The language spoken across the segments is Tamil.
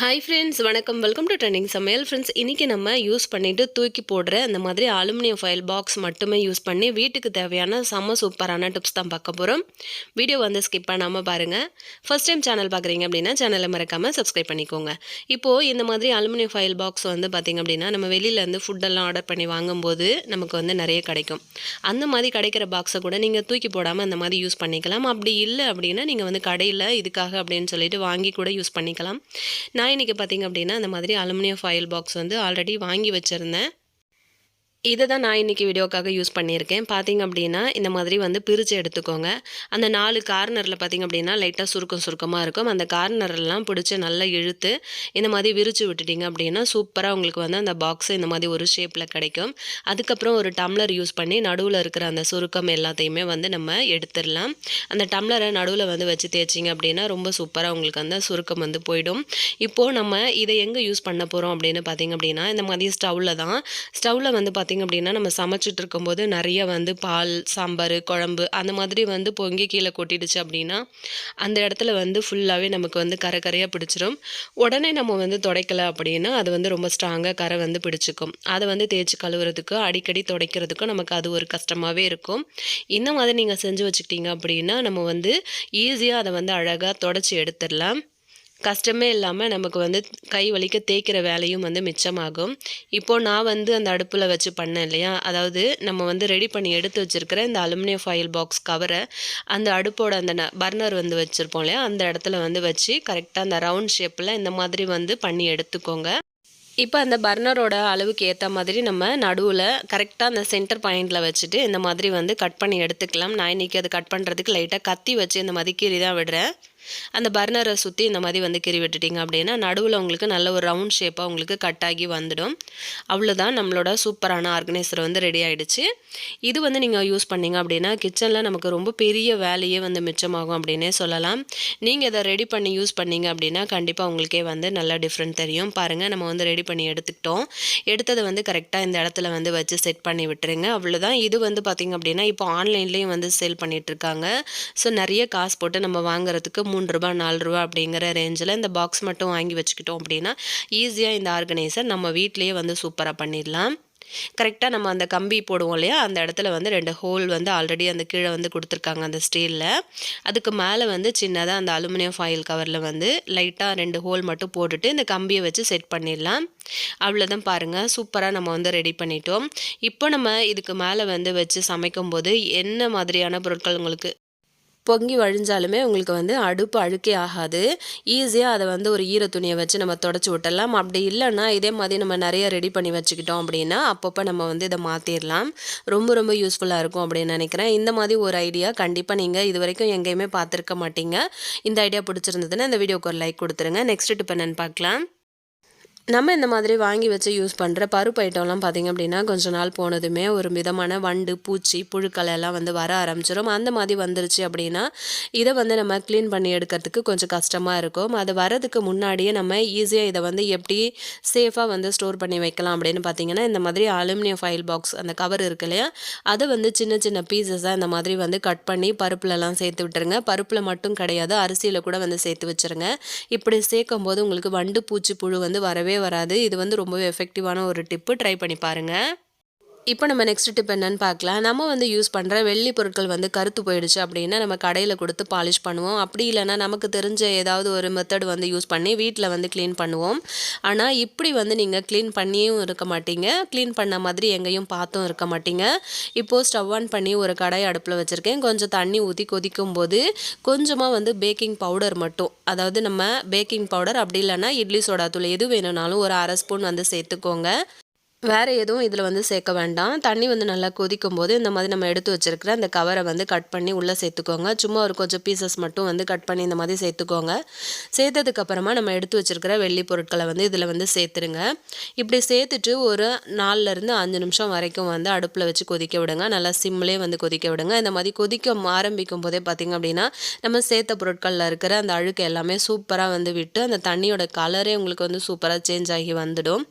ஹாய் ஃப்ரெண்ட்ஸ் வணக்கம். வெல்கம் டு ட்ரெண்டிங் சமையல் ஃப்ரெண்ட்ஸ் இன்றைக்கி நம்ம யூஸ் பண்ணிவிட்டு தூக்கி போடுற அந்த மாதிரி அலுமினியம் ஃபைல் பாக்ஸ் மட்டுமே யூஸ் பண்ணி வீட்டுக்கு தேவையான செம்ம சூப்பரான டிப்ஸ் தான் பார்க்க போகிறோம் வீடியோ வந்து ஸ்கிப் பண்ணாமல் பாருங்கள் ஃபஸ்ட் டைம் சேனல் பார்க்குறீங்க அப்படின்னா சேனலை மறக்காமல் சப்ஸ்கிரைப் பண்ணிக்கோங்க. இப்போது இந்த மாதிரி அலுமினியம் ஃபைல் பாக்ஸ் வந்து பார்த்திங்க அப்படின்னா நம்ம வெளியிலேருந்து ஃபுட்டெல்லாம் ஆர்டர் பண்ணி வாங்கும்போது நமக்கு வந்து நிறைய கிடைக்கும். அந்த மாதிரி கிடைக்கிற பாக்ஸை கூட நீங்கள் தூக்கி போடாமல் அந்த மாதிரி யூஸ் பண்ணிக்கலாம். அப்படி இல்லை அப்படின்னா நீங்கள் வந்து கடையில் இதுக்காக அப்படின்னு சொல்லிட்டு வாங்கி கூட யூஸ் பண்ணிக்கலாம். நான் நான் இன்றைக்கி பார்த்திங்க அப்படின்னா இந்த மாதிரி அலுமினியம் ஃபாயில் பாக்ஸ் வந்து ஆல்ரெடி வாங்கி வச்சுருந்தேன். இதை தான் நான் இன்றைக்கி வீடியோக்காக யூஸ் பண்ணியிருக்கேன். பார்த்திங்க அப்படின்னா இந்த மாதிரி வந்து பிரித்து எடுத்துக்கோங்க. அந்த நாலு கார்னரில் பார்த்திங்க அப்படின்னா லைட்டாக சுருக்கம் சுருக்கமாக இருக்கும். அந்த கார்னரெல்லாம் பிடிச்சி நல்லா இழுத்து இந்த மாதிரி விரித்து விட்டுட்டிங்க அப்படின்னா சூப்பராக உங்களுக்கு வந்து அந்த பாக்ஸு இந்த மாதிரி ஒரு ஷேப்பில் கிடைக்கும். அதுக்கப்புறம் ஒரு டம்ளர் யூஸ் பண்ணி நடுவில் இருக்கிற அந்த சுருக்கம் எல்லாத்தையுமே வந்து நம்ம எடுத்துடலாம். அந்த டம்ளரை நடுவில் வந்து வச்சு தேய்ச்சிங்க அப்படின்னா ரொம்ப சூப்பராக உங்களுக்கு அந்த சுருக்கம் வந்து போயிடும். இப்போது நம்ம இதை எங்கே யூஸ் பண்ண போகிறோம் அப்படின்னு பார்த்திங்க அப்படின்னா இந்த மாதிரி ஸ்டவ்வில் தான். ஸ்டவ்வில் வந்து பார்த்திங்க அப்படின்னா நம்ம சமைச்சிட்டு இருக்கும்போது நிறைய வந்து பால் சாம்பார் குழம்பு அந்த மாதிரி வந்து பொங்கி கீழே கொட்டிடுச்சு அப்படின்னா அந்த இடத்துல வந்து ஃபுல்லாகவே நமக்கு வந்து கரை கரையாக பிடிச்சிரும். உடனே நம்ம வந்து துடைக்கல அப்படின்னா அது வந்து ரொம்ப ஸ்ட்ராங்காக கரை வந்து பிடிச்சிக்கும். அதை வந்து தேய்ச்சி கழுவுறதுக்கும் அடிக்கடி துடைக்கிறதுக்கும் நமக்கு அது ஒரு கஷ்டமாகவே இருக்கும். இந்த மாதிரி நீங்கள் செஞ்சு வச்சுக்கிட்டீங்க அப்படின்னா நம்ம வந்து ஈஸியாக அதை வந்து அழகாக தொடச்சி எடுத்துடலாம். கஷ்டமே இல்லாமல் நமக்கு வந்து கை வலிக்க தேய்க்கிற வேலையும் வந்து மிச்சமாகும். இப்போது நான் வந்து அந்த அடுப்பில் வச்சு பண்ணேன் இல்லையா? அதாவது நம்ம வந்து ரெடி பண்ணி எடுத்து வச்சுருக்கிற இந்த அலுமினியம் ஃபாயில் பாக்ஸ் கவரை அந்த அடுப்போட அந்த பர்னர் வந்து வச்சுருப்போம் இல்லையா? அந்த இடத்துல வந்து வச்சு கரெக்டாக அந்த ரவுண்ட் ஷேப்பில் இந்த மாதிரி வந்து பண்ணி எடுத்துக்கோங்க. இப்போ அந்த பர்னரோட அளவுக்கு ஏற்ற மாதிரி நம்ம நடுவில் கரெக்டாக அந்த சென்டர் பாயிண்டில் வச்சுட்டு இந்த மாதிரி வந்து கட் பண்ணி எடுத்துக்கலாம். நான் இன்றைக்கி அது கட் பண்ணுறதுக்கு லைட்டாக கத்தி வச்சு இந்த மாதிரி கீறி தான் விடுறேன். அந்த பர்னரை சுற்றி இந்த மாதிரி வந்து கிரி விட்டுட்டிங்க அப்படின்னா நடுவில் உங்களுக்கு நல்ல ஒரு ரவுண்ட் ஷேப்பாக உங்களுக்கு கட் ஆகி வந்துடும். அவ்வளோதான் நம்மளோட சூப்பரான ஆர்கனைசர் வந்து ரெடி ஆகிடுச்சு இது வந்து நீங்கள் யூஸ் பண்ணிங்க அப்படின்னா கிச்சனில் நமக்கு ரொம்ப பெரிய வேலையே வந்து மிச்சமாகும் அப்படின்னே சொல்லலாம். நீங்கள் இதை ரெடி பண்ணி யூஸ் பண்ணிங்க அப்படின்னா கண்டிப்பாக உங்களுக்கே வந்து நல்லா டிஃப்ரெண்ட் தெரியும். பாருங்கள் நம்ம வந்து ரெடி பண்ணி எடுத்துக்கிட்டோம். எடுத்ததை வந்து கரெக்டாக இந்த இடத்துல வந்து வச்சு செட் பண்ணி விட்டுருங்க. அவ்வளோதான் இது வந்து பார்த்திங்க அப்படின்னா இப்போ ஆன்லைன்லேயும் வந்து சேல் பண்ணிகிட்ருக்காங்க ஸோ நிறைய காசு போட்டு நம்ம வாங்குறதுக்கு மூன்று ரூபா நாலு ரூபா அப்படிங்கிற ரேஞ்சில் இந்த பாக்ஸ் மட்டும் வாங்கி வச்சுக்கிட்டோம் அப்படின்னா ஈஸியாக இந்த ஆர்கனைசர் நம்ம வீட்லேயே வந்து சூப்பராக பண்ணிடலாம். கரெக்டாக நம்ம அந்த கம்பி போடுவோம் இல்லையா? அந்த இடத்துல வந்து ரெண்டு ஹோல் வந்து ஆல்ரெடி அந்த கீழே வந்து கொடுத்துருக்காங்க அந்த ஸ்டீலில் அதுக்கு மேலே வந்து சின்னதாக அந்த அலுமினியம் ஃபாயில் கவரில் வந்து லைட்டாக ரெண்டு ஹோல் மட்டும் போட்டுட்டு இந்த கம்பியை வச்சு செட் பண்ணிடலாம். அவ்வளோதான் பாருங்கள் சூப்பராக நம்ம வந்து ரெடி பண்ணிட்டோம். இப்போ நம்ம இதுக்கு மேலே வந்து வச்சு சமைக்கும்போது என்ன மாதிரியான பொருட்கள் உங்களுக்கு பொங்கி வழிஞ்சாலுமே உங்களுக்கு வந்து அடுப்பு அழுக்கே ஆகாது. ஈஸியாக அதை வந்து ஒரு ஈர துணியை வச்சு நம்ம தொடச்சி விட்டுடலாம். அப்படி இல்லைன்னா இதே மாதிரி நம்ம நிறைய ரெடி பண்ணி வச்சுக்கிட்டோம் அப்படின்னா அப்பப்போ நம்ம வந்து இதை மாற்றிடலாம் ரொம்ப ரொம்ப யூஸ்ஃபுல்லாக இருக்கும் அப்படின்னு நினைக்கிறேன். இந்த மாதிரி ஒரு ஐடியா கண்டிப்பாக நீங்கள் இது வரைக்கும் எங்கேயுமே பார்த்துருக்க மாட்டீங்க. இந்த ஐடியா பிடிச்சிருந்ததுன்னா இந்த வீடியோக்கு ஒரு லைக் கொடுத்துருங்க. நெக்ஸ்ட் டிப் என்னென்னு பார்க்கலாம். நம்ம இந்த மாதிரி வாங்கி வச்சு யூஸ் பண்ணுற பருப்பு ஐட்டம்லாம் பார்த்திங்க அப்படின்னா கொஞ்ச நாள் போனதுமே ஒரு விதமான வண்டு பூச்சி புழுக்கள் எல்லாம் வந்து வர ஆரம்பிச்சிடும் அந்த மாதிரி வந்துருச்சு அப்படின்னா இதை வந்து நம்ம க்ளீன் பண்ணி எடுக்கிறதுக்கு கொஞ்சம் கஷ்டமாக இருக்கும். அது வரதுக்கு முன்னாடியே நம்ம ஈஸியாக இதை வந்து எப்படி சேஃபாக வந்து ஸ்டோர் பண்ணி வைக்கலாம் அப்படின்னு பார்த்தீங்கன்னா இந்த மாதிரி அலுமினியம் ஃபைல் பாக்ஸ் அந்த கவர் இருக்கு இல்லையா அதை வந்து சின்ன சின்ன பீசஸாக இந்த மாதிரி வந்து கட் பண்ணி பருப்புலலாம் சேர்த்து விட்டுருங்க. பருப்பில் மட்டும் கிடையாது அரிசியில் கூட வந்து சேர்த்து வச்சுருங்க. இப்படி சேர்க்கும் போது உங்களுக்கு வண்டு பூச்சி புழு வந்து வரவே வராது. இது வந்து ரொம்பவே எஃபெக்டிவான ஒரு டிப்பு ட்ரை பண்ணி பாருங்கள் இப்போ நம்ம நெக்ஸ்ட் டிப் என்னன்னு பார்க்கலாம். நம்ம வந்து யூஸ் பண்ணுற வெள்ளி பொருட்கள் வந்து கருத்து போயிடுச்சு அப்படின்னா நம்ம கடையில் கொடுத்து பாலிஷ் பண்ணுவோம். அப்படி இல்லைனா நமக்கு தெரிஞ்ச ஏதாவது ஒரு மெத்தட் வந்து யூஸ் பண்ணி வீட்டில் வந்து க்ளீன் பண்ணுவோம். ஆனால் இப்படி வந்து நீங்கள் க்ளீன் பண்ணியும் இருக்க மாட்டீங்க. க்ளீன் பண்ண மாதிரி எங்கேயும் பார்த்தும் இருக்க மாட்டீங்க. இப்போது ஸ்டவ் ஆன் பண்ணி ஒரு கடாய் அடுப்பில் வச்சுருக்கேன். கொஞ்சம் தண்ணி ஊற்றி கொதிக்கும் போது கொஞ்சமாக வந்து பேக்கிங் பவுடர் மட்டும். அதாவது நம்ம பேக்கிங் பவுடர் அப்படி இல்லைன்னா இட்லி சோடா தூள் எது வேணும்னாலும் ஒரு அரை ஸ்பூன் வந்து சேர்த்துக்கோங்க. வேறு எதுவும் இதில் வந்து சேர்க்க வேண்டாம். தண்ணி வந்து நல்லா கொதிக்கும் போது இந்த மாதிரி நம்ம எடுத்து வச்சுருக்கிற அந்த கவரை வந்து கட் பண்ணி உள்ளே சேர்த்துக்கோங்க. சும்மா ஒரு கொஞ்சம் பீசஸ் மட்டும் வந்து கட் பண்ணி இந்த மாதிரி சேர்த்துக்கோங்க. சேர்த்ததுக்கப்புறமா நம்ம எடுத்து வச்சுருக்கிற வெள்ளி பொருட்களை வந்து இதில் வந்து சேர்த்துருங்க. இப்படி சேர்த்துட்டு ஒரு நாலுலேருந்து அஞ்சு நிமிஷம் வரைக்கும் வந்து அடுப்பில் வச்சு கொதிக்க விடுங்க. நல்லா சிம்லேயே வந்து கொதிக்க விடுங்க. இந்த மாதிரி கொதிக்க ஆரம்பிக்கும் போதே பார்த்திங்க அப்படின்னா நம்ம சேர்த்த பொருட்களில் இருக்கிற அந்த அழுக்கு எல்லாமே சூப்பராக வந்து விட்டு அந்த தண்ணியோட கலரே உங்களுக்கு வந்து சூப்பராக சேஞ்ச் ஆகி வந்துடும்.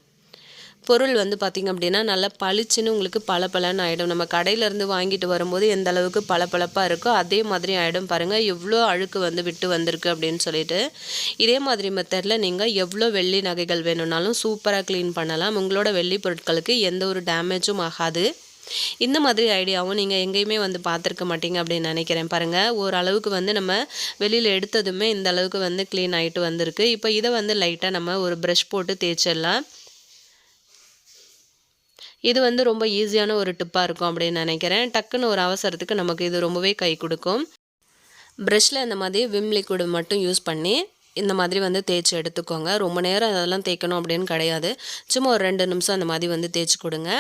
பொருள் வந்து பார்த்திங்க அப்படின்னா நல்லா பளிச்சுன்னு உங்களுக்கு பளபளன்னு ஆகிடும் நம்ம கடையிலேருந்து வாங்கிட்டு வரும்போது எந்த அளவுக்கு பளபளப்பாக இருக்கோ அதே மாதிரி ஆகிடும் பாருங்கள் எவ்வளோ அழுக்கு வந்து விட்டு வந்திருக்கு அப்படின்னு சொல்லிட்டு. இதே மாதிரி மெத்தடில் நீங்கள் எவ்வளோ வெள்ளி நகைகள் வேணும்னாலும் சூப்பராக க்ளீன் பண்ணலாம். உங்களோட வெள்ளி பொருட்களுக்கு எந்த ஒரு டேமேஜும் ஆகாது. இந்த மாதிரி ஐடியாவும் நீங்கள் எங்கேயுமே வந்து பார்த்துருக்க மாட்டீங்க அப்படின்னு நினைக்கிறேன். பாருங்கள் ஓரளவுக்கு வந்து நம்ம வெளியில் எடுத்ததுமே இந்த அளவுக்கு வந்து க்ளீன் ஆகிட்டு வந்திருக்கு. இப்போ இதை வந்து லைட்டாக நம்ம ஒரு ப்ரஷ் போட்டு தேய்ச்சிடலாம். இது வந்து ரொம்ப ஈஸியான ஒரு டிப்பாக இருக்கும் அப்படின்னு நினைக்கிறேன். டக்குன்னு ஒரு அவசரத்துக்கு நமக்கு இது ரொம்பவே கை கொடுக்கும். ப்ரெஷ்ஷில் இந்த மாதிரி விம் லிக்விட் மட்டும் யூஸ் பண்ணி இந்த மாதிரி வந்து தேய்ச்சி எடுத்துக்கோங்க. ரொம்ப நேரம் அதெல்லாம் தேய்க்கணும் அப்படின்னு கிடையாது. சும்மா ஒரு ரெண்டு நிமிஷம் அந்த மாதிரி வந்து தேய்ச்சி கொடுங்க.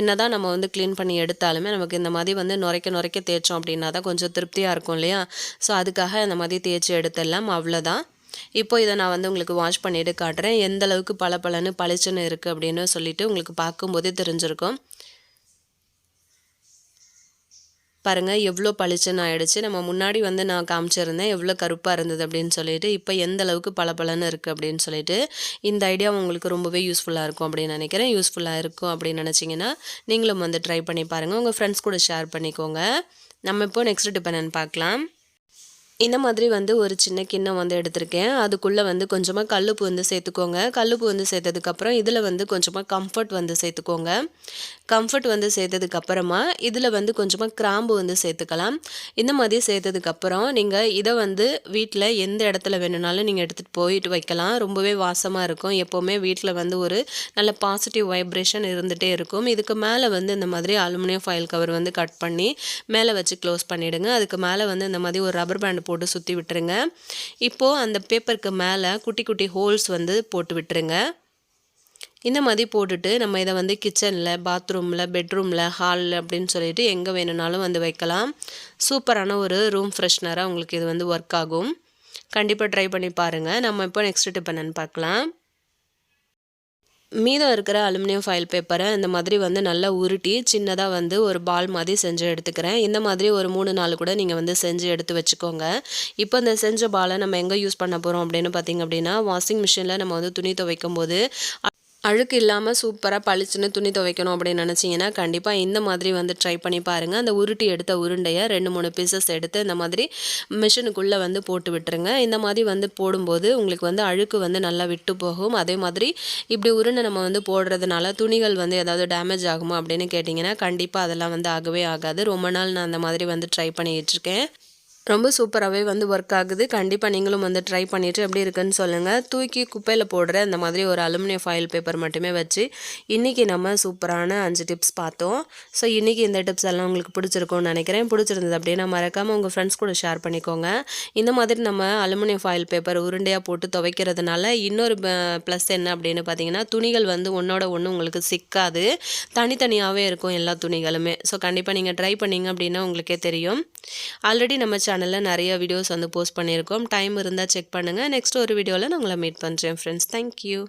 என்ன தான் நம்ம வந்து க்ளீன் பண்ணி எடுத்தாலுமே நமக்கு இந்த மாதிரி வந்து நுரைக்க நுரைக்க தேய்ச்சோம் அப்படின்னா தான் கொஞ்சம் திருப்தியாக இருக்கும் இல்லையா? ஸோ அதுக்காக இந்த மாதிரி தேய்ச்சி எடுத்துடலாம். அவ்வளோதான் இப்போ இதை நான் வந்து உங்களுக்கு வாஷ் பண்ணிவிட்டு காட்டுறேன். எந்த அளவுக்கு பல பலன்னு பளிச்சுன்னு இருக்குது அப்படின்னு சொல்லிட்டு உங்களுக்கு பார்க்கும்போதே தெரிஞ்சிருக்கும். பாருங்கள் எவ்வளோ பளிச்சுன்னு ஆகிடுச்சு நம்ம முன்னாடி வந்து நான் காமிச்சிருந்தேன் எவ்வளோ கருப்பாக இருந்தது அப்படின்னு சொல்லிட்டு இப்போ எந்த அளவுக்கு பளபளன்னு இருக்குது அப்படின்னு சொல்லிட்டு இந்த ஐடியா உங்களுக்கு ரொம்பவே யூஸ்ஃபுல்லாக இருக்கும் அப்படின்னு நினைக்கிறேன். யூஸ்ஃபுல்லாக இருக்கும் அப்படின்னு நினச்சிங்கன்னா நீங்களும் வந்து ட்ரை பண்ணி பாருங்கள் உங்கள் ஃப்ரெண்ட்ஸ் கூட ஷேர் பண்ணிக்கோங்க. நம்ம இப்போ நெக்ஸ்ட் டிபெண்ட் பார்க்கலாம். இந்த மாதிரி வந்து ஒரு சின்ன கிண்ணம் வந்து எடுத்திருக்கேன். அதுக்குள்ளே வந்து கொஞ்சமாக கல்லுப்பு வந்து சேர்த்துக்கோங்க. கல்லுப்பு வந்து சேர்த்ததுக்கப்புறம் இதில் வந்து கொஞ்சமாக கம்ஃபர்ட் வந்து சேர்த்துக்கோங்க. கம்ஃபர்ட் வந்து சேர்த்ததுக்கப்புறமா இதில் வந்து கொஞ்சமாக கிராம்பு வந்து சேர்த்துக்கலாம். இந்த மாதிரி சேர்த்ததுக்கப்புறம் நீங்கள் இதை வந்து வீட்டில் எந்த இடத்துல வேணுனாலும் நீங்கள் எடுத்துகிட்டு போயிட்டு வைக்கலாம். ரொம்பவே வாசமாக இருக்கும். எப்போவுமே வீட்டில் வந்து ஒரு நல்ல பாசிட்டிவ் வைப்ரேஷன் இருந்துகிட்டே இருக்கும். இதுக்கு மேலே வந்து இந்த மாதிரி அலுமினியம் ஃபைல் கவர் வந்து கட் பண்ணி மேலே வச்சு க்ளோஸ் பண்ணிவிடுங்க அதுக்கு மேலே வந்து இந்த மாதிரி ஒரு ரப்பர் பேண்ட் போட்டு சுற்றி விட்டுருங்க. இப்போது அந்த பேப்பருக்கு மேலே குட்டி குட்டி ஹோல்ஸ் வந்து போட்டு விட்டுருங்க. இந்த மாதிரி போட்டுட்டு நம்ம இதை வந்து கிச்சனில் பாத்ரூமில் பெட்ரூமில் ஹாலில் அப்படின்னு சொல்லிட்டு எங்கே வேணும்னாலும் வந்து வைக்கலாம். சூப்பரான ஒரு ரூம் ஃப்ரெஷ்னராக உங்களுக்கு இது வந்து ஒர்க் ஆகும். கண்டிப்பாக ட்ரை பண்ணி பாருங்கள் நம்ம இப்போ நெக்ஸ்ட் டிப் என்னென்னு பார்க்கலாம். மீதம் இருக்கிற அலுமினியம் ஃபைல் பேப்பரை இந்த மாதிரி வந்து நல்லா உருட்டி சின்னதாக வந்து ஒரு பால் மாதிரி செஞ்சு எடுத்துக்கிறேன். இந்த மாதிரி ஒரு மூணு நாள் கூட நீங்கள் வந்து செஞ்சு எடுத்து வச்சுக்கோங்க. இப்போ இந்த செஞ்ச பாலை நம்ம எங்கே யூஸ் பண்ண போகிறோம் அப்படின்னு பார்த்திங்க அப்படின்னா வாஷிங் மிஷினில் நம்ம வந்து துணி துவைக்கும் போது அழுக்கு இல்லாமல் சூப்பராக பளிச்சுன்னு துணி துவைக்கணும் அப்படின்னு நினச்சிங்கன்னா கண்டிப்பாக இந்த மாதிரி வந்து ட்ரை பண்ணி பாருங்கள் அந்த உருட்டி எடுத்த உருண்டையை ரெண்டு மூணு பீசஸ் எடுத்து இந்த மாதிரி மிஷினுக்குள்ளே வந்து போட்டு விட்டுருங்க. இந்த மாதிரி வந்து போடும்போது உங்களுக்கு வந்து அழுக்கு வந்து நல்லா விட்டு போகும். அதே மாதிரி இப்படி உருண்டை நம்ம வந்து போடுறதுனால துணிகள் வந்து ஏதாவது டேமேஜ் ஆகுமா அப்படின்னு கேட்டிங்கன்னா கண்டிப்பாக அதெல்லாம் வந்து ஆகவே ஆகாது. ரொம்ப நாள் நான் அந்த மாதிரி வந்து ட்ரை பண்ணிகிட்ருக்கேன் ரொம்ப சூப்பராகவே வந்து ஒர்க் ஆகுது. கண்டிப்பாக நீங்களும் வந்து ட்ரை பண்ணிவிட்டு எப்படி இருக்குன்னு சொல்லுங்கள் தூக்கி குப்பையில் போடுற அந்த மாதிரி ஒரு அலுமினியம் ஃபாயில் பேப்பர் மட்டுமே வச்சு இன்றைக்கி நம்ம சூப்பரான அஞ்சு டிப்ஸ் பார்த்தோம். ஸோ இன்றைக்கி இந்த டிப்ஸ் எல்லாம் உங்களுக்கு பிடிச்சிருக்கும்னு நினைக்கிறேன். பிடிச்சிருந்தது அப்படின்னா மறக்காமல் உங்கள் ஃப்ரெண்ட்ஸ் கூட ஷேர் பண்ணிக்கோங்க. இந்த மாதிரி நம்ம அலுமினியம் ஃபாயில் பேப்பர் உருண்டையாக போட்டு துவைக்கிறதுனால இன்னொரு ப்ளஸ் என்ன அப்படின்னு பார்த்தீங்கன்னா துணிகள் வந்து ஒன்றோட ஒன்று உங்களுக்கு சிக்காது. தனித்தனியாகவே இருக்கும் எல்லா துணிகளுமே. ஸோ கண்டிப்பாக நீங்கள் ட்ரை பண்ணிங்க அப்படின்னா உங்களுக்கே தெரியும். ஆல்ரெடி நம்ம சேனலில் நிறைய வீடியோஸ் வந்து போஸ்ட் பண்ணியிருக்கோம். டைம் இருந்தால் செக் பண்ணுங்கள் நெக்ஸ்ட் ஒரு வீடியோவில் நான் உங்களை மீட் பண்ணுறேன் ஃப்ரெண்ட்ஸ் தேங்க்யூ